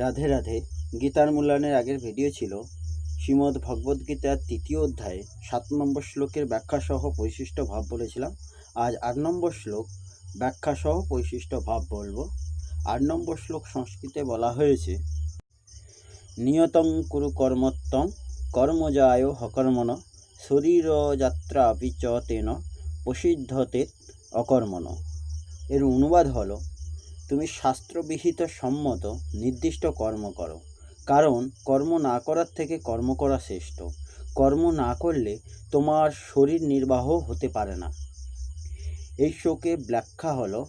রাধে রাধে। গীতার মূল্যায়নের আগের ভিডিও ছিল শ্রীমদ্ ভগবদ্গীতার তৃতীয় অধ্যায়ে সাত নম্বর শ্লোকের ব্যাখ্যাসহ বৈশিষ্ট্য ভাব বলেছিলাম। আজ আট নম্বর শ্লোক, ব্যাখ্যাসহ বৈশিষ্ট্য ভাব বলব। আট নম্বর শ্লোক সংস্কৃতে বলা হয়েছে, নিয়তং কুরু কর্মত্তং কর্মজায় হকর্মণ শরীর যাত্রা অপি চ তেন প্রসিদ্ধতে অকর্মণ। এর অনুবাদ হলো তুমি শাস্ত্রবিহিত সম্মত নির্দিষ্ট কর্ম করো। কারণ কর্ম না করার থেকে কর্ম করা শ্রেষ্ঠ। কর্ম না করলে তোমার শরীর নির্বাহ হতে পারে না। এই শোকে ব্যাখ্যা হলো,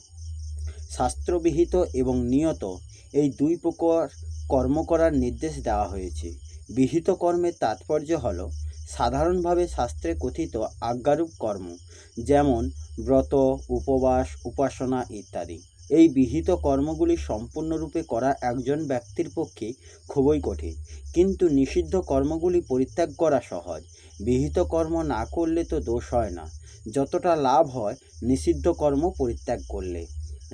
শাস্ত্রবিহিত এবং নিয়ত এই দুই প্রকার কর্ম করার নির্দেশ দেওয়া হয়েছে। বিহিত কর্মের তাৎপর্য হল, সাধারণভাবে শাস্ত্রে কথিত আজ্ঞারূপ কর্ম, যেমন ব্রত, উপবাস, উপাসনা ইত্যাদি। এই বিহিত কর্মগুলি সম্পূর্ণরূপে করা একজন ব্যক্তির পক্ষে খুবই কঠিন। কিন্তু নিষিদ্ধ কর্মগুলি পরিত্যাগ করা সহজ। বিহিত কর্ম না করলে তো দোষ হয় না। যতটা লাভ হয়, নিষিদ্ধ কর্ম পরিত্যাগ করলে।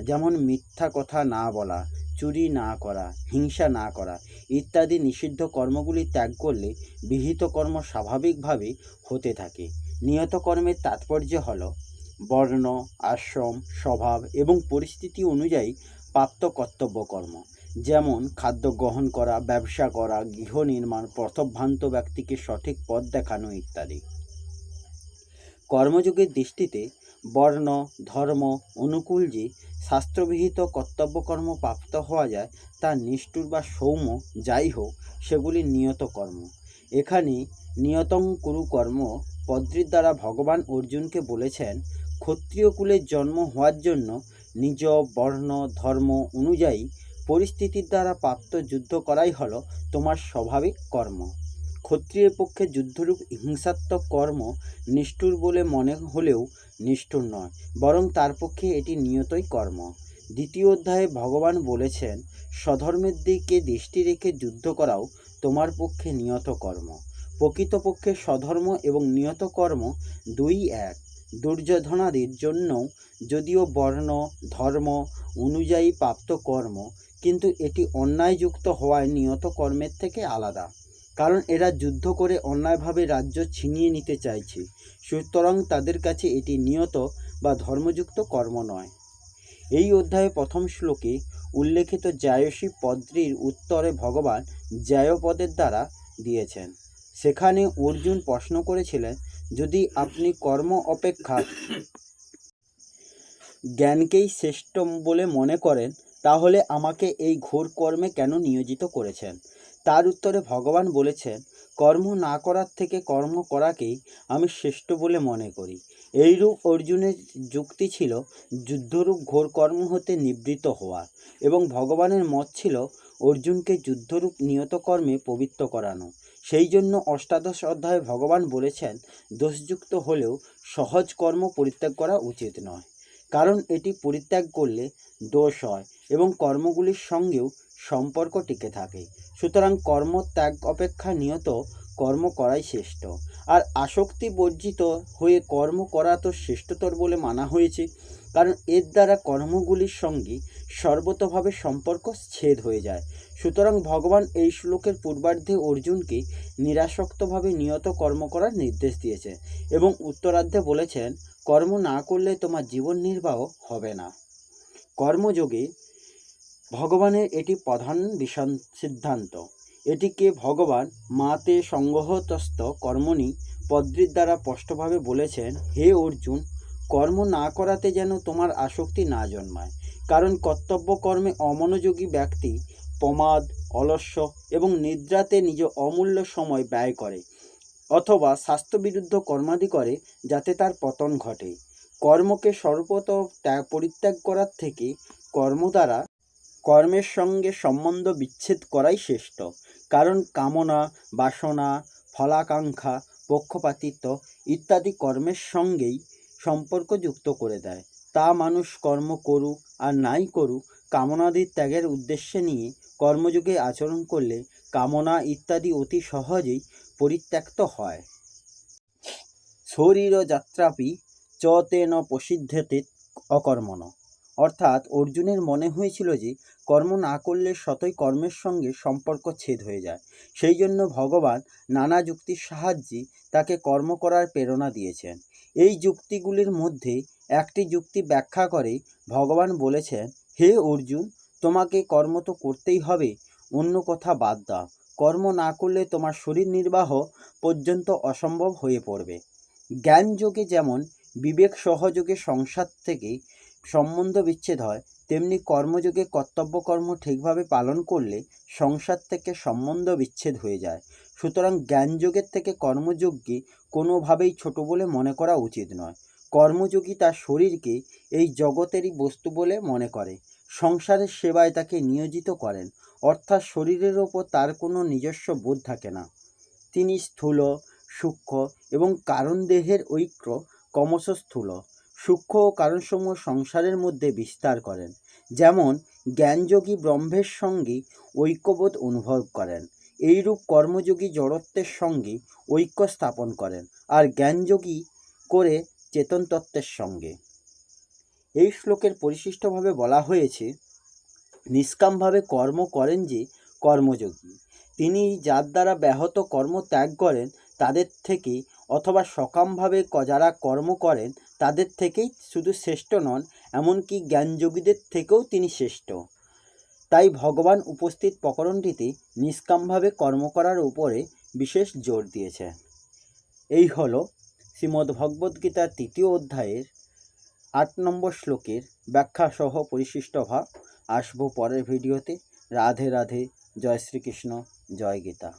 যেমন মিথ্যা কথা না বলা, চুরি না করা, হিংসা না করা ইত্যাদি নিষিদ্ধ কর্মগুলি ত্যাগ করলে বিহিত কর্ম স্বাভাবিকভাবে হতে থাকে। নিয়ত কর্মের তাৎপর্য হলো বর্ণ, আশ্রম, স্বভাব এবং পরিস্থিতি অনুযায়ী প্রাপ্ত কর্তব্য কর্ম যেমন, খাদ্য গ্রহণ করা, ব্যবসা করা, গৃহ নির্মাণ পথভ্রান্ত ব্যক্তিকে সঠিক পথ দেখানো ইত্যাদি। কর্মযোগের দৃষ্টিতে বর্ণ, ধর্ম অনুকূল যে শাস্ত্রবিহিত কর্তব্যকর্ম প্রাপ্ত হওয়া যায় তা নিষ্ঠুর বা সৌম্য যাই হোক, সেগুলি নিয়ত কর্ম। এখানে নিয়তং কুরু কর্ম পদ্রির দ্বারা ভগবান অর্জুনকে বলেছেন ক্ষত্রিয় কুলের জন্ম হওয়ার জন্য নিজ বর্ণ, ধর্ম অনুযায়ী পরিস্থিতির দ্বারা প্রাপ্ত যুদ্ধ করাই হলো তোমার স্বাভাবিক কর্ম। ক্ষত্রিয়ের পক্ষে যুদ্ধরূপ হিংসাত্মক কর্ম নিষ্ঠুর বলে মনে হলেও নিষ্ঠুর নয়, বরং তার পক্ষে এটি নিয়তই কর্ম। দ্বিতীয় অধ্যায়ে ভগবান বলেছেন, স্বধর্মের দিকে দৃষ্টি রেখে যুদ্ধ করাও তোমার পক্ষে নিয়ত কর্ম। প্রকৃতপক্ষে স্বধর্ম এবং নিয়ত কর্ম দুই এক। দুর্যোধনাদির জন্য যদিও বর্ণ, ধর্ম অনুযায়ী প্রাপ্ত কর্ম, কিন্তু এটি অন্যায়যুক্ত হওয়ায় নিয়ত কর্মের থেকে আলাদা। কারণ এরা যুদ্ধ করে অন্যায়ভাবে রাজ্য ছিনিয়ে নিতে চাইছে, সুতরাং তাদের কাছে এটি নিয়ত বা ধর্মযুক্ত কর্ম নয়। এই অধ্যায়ে প্রথম শ্লোকে উল্লেখিত জায়সী পদ্রির উত্তরে ভগবান জায়পদের দ্বারা দিয়েছেন। সেখানে অর্জুন প্রশ্ন করেছিলেন যদি আপনি কর্ম অপেক্ষা জ্ঞানকেই শ্রেষ্ঠ বলে মনে করেন, তাহলে আমাকে এই ঘোর কর্মে কেন নিয়োজিত করেছেন? তার উত্তরে ভগবান বলেছেন, কর্ম না করার থেকে কর্ম করাকেই আমি শ্রেষ্ঠ বলে মনে করি। এইরূপ অর্জুনের যুক্তি ছিল, যুদ্ধরূপ ঘোর কর্ম হতে নিবৃত হওয়া এবং ভগবানের মত ছিল, অর্জুনকে যুদ্ধরূপ নিয়ত কর্মে পবিত্র করানো। সেই জন্য অষ্টাদশ অধ্যায়ে ভগবান বলেছেন, দোষযুক্ত হলেও সহজ কর্ম পরিত্যাগ করা উচিত নয়। কারণ এটি পরিত্যাগ করলে দোষ হয় এবং কর্মগুলির সঙ্গেও সম্পর্ক টিকে থাকে। সুতরাং কর্ম ত্যাগ অপেক্ষা নিয়ত কর্ম করাই শ্রেষ্ঠ। আর আসক্তি বর্জিত হয়ে কর্ম করা তো শ্রেষ্ঠতর বলে মানা হয়েছে, কারণ এর দ্বারা কর্মগুলির সঙ্গে সর্বতভাবে সম্পর্ক ছেদ হয়ে যায়। সুতরাং ভগবান এই শ্লোকের পূর্বার্ধে অর্জুনকে নিরাসক্তভাবে নিয়ত কর্ম করার নির্দেশ দিয়েছে এবং উত্তরার্ধে বলেছেন, কর্ম না করলে তোমার জীবন নির্বাহ হবে না। কর্মযোগে ভগবানের এটি প্রধান সিদ্ধান্ত। এটিকে ভগবান মাতে সংগহতস্থ কর্মণি পদ্রির দ্বারা স্পষ্টভাবে বলেছেন, হে অর্জুন, কর্ম না করাতে যেন তোমার আসক্তি না জন্মায়। কারণ কর্তব্য কর্মে অমনোযোগী ব্যক্তি প্রমাদ, অলস্য এবং নিদ্রাতে নিজ অমূল্য সময় ব্যয় করে অথবা স্বাস্থ্যবিরুদ্ধ কর্মাদি করে যাতে তার পতন ঘটে। কর্মকে সর্বত ত্যাগ পরিত্যাগ করার থেকে কর্ম দ্বারা কর্মের সঙ্গে সম্বন্ধ বিচ্ছেদ করাই শ্রেষ্ঠ। কারণ কামনা, বাসনা, ফলাকাঙ্ক্ষা, পক্ষপাতিত্ব ইত্যাদি কর্মের সঙ্গেই সম্পর্ক যুক্ত করে দেয়। তা মানুষ কর্ম করুক আর নাই করুক, কামনাদির ত্যাগের উদ্দেশ্যে নিয়ে কর্মযোগে আচরণ করলে কামনা ইত্যাদি অতি সহজেই পরিত্যক্ত হয়। শরীর যাত্রাপি চ তেন প্রসিদ্ধতে অকর্মণ। অর্থাৎ অর্জুনের মনে হয়েছিল যে কর্ম না করলে সতই কর্মের সঙ্গে সম্পর্ক ছেদ হয়ে যায়। সেই জন্য ভগবান নানা যুক্তির সাহায্যে তাকে কর্ম করার প্রেরণা দিয়েছেন। এই যুক্তিগুলির মধ্যে একটি যুক্তি ব্যাখ্যা করে ভগবান বলেছেন, হে অর্জুন, তোমাকে কর্ম তো করতেই হবে, অন্য কথা বাদ দাও। কর্ম না করলে তোমার শরীর নির্বাহ পর্যন্ত অসম্ভব হয়ে পড়বে। জ্ঞান যোগে যেমন বিবেক সহযোগে সংসার থেকে সম্বন্ধ বিচ্ছেদ হয়, তেমনি কর্মযোগে কর্তব্যকর্ম ঠিকভাবে পালন করলে সংসার থেকে সম্বন্ধ বিচ্ছেদ হয়ে যায়। সুতরাং জ্ঞানযোগের থেকে কর্মযোগকে কোনোভাবেই ছোট বলে মনে করা উচিত নয়। কর্মযোগী তার শরীরকে এই জগতেরই বস্তু বলে মনে করে। সংসারের সেবায় তাকে নিয়োজিত করেন, অর্থাৎ শরীরের ওপর তার কোনো নিজস্ব বোধ থাকে না। তিনি স্থূল, সূক্ষ্ম এবং কারণ দেহের ঐক্য ক্রমশ স্থূল। সূক্ষ্ম ও কারণসমূহ সংসারের মধ্যে বিস্তার করেন। যেমন, জ্ঞানযোগী ব্রহ্মের সঙ্গে ঐক্যবোধ অনুভব করেন। এইরূপ কর্মযোগী জড়ত্বের সঙ্গে ঐক্য স্থাপন করেন আর জ্ঞানযোগী করে চেতন তত্ত্বের সঙ্গে। এই শ্লোকের পরিশিষ্টভাবে বলা হয়েছে, নিষ্কামভাবে কর্ম করেন যে কর্মযোগী। তিনি যার দ্বারা ব্যাহত কর্ম ত্যাগ করেন, তাদের থেকে অথবা সকামভাবে যারা কর্ম করেন তাদের থেকেই শুধু শ্রেষ্ঠ নন, এমনকি জ্ঞানযোগীদের থেকেও তিনি শ্রেষ্ঠ। তাই ভগবান উপস্থিত প্রকরণটিতে নিষ্কামভাবে কর্ম করার উপরে বিশেষ জোর দিয়েছেন এই হল শ্রীমদ্ ভগবদ্গীতার তৃতীয় অধ্যায়ের আট নম্বর শ্লোকের ব্যাখ্যা সহ পরিশিষ্ট ভাব। আসব পরের ভিডিওতে। রাধে রাধে। জয় শ্রীকৃষ্ণ। জয় গীতা।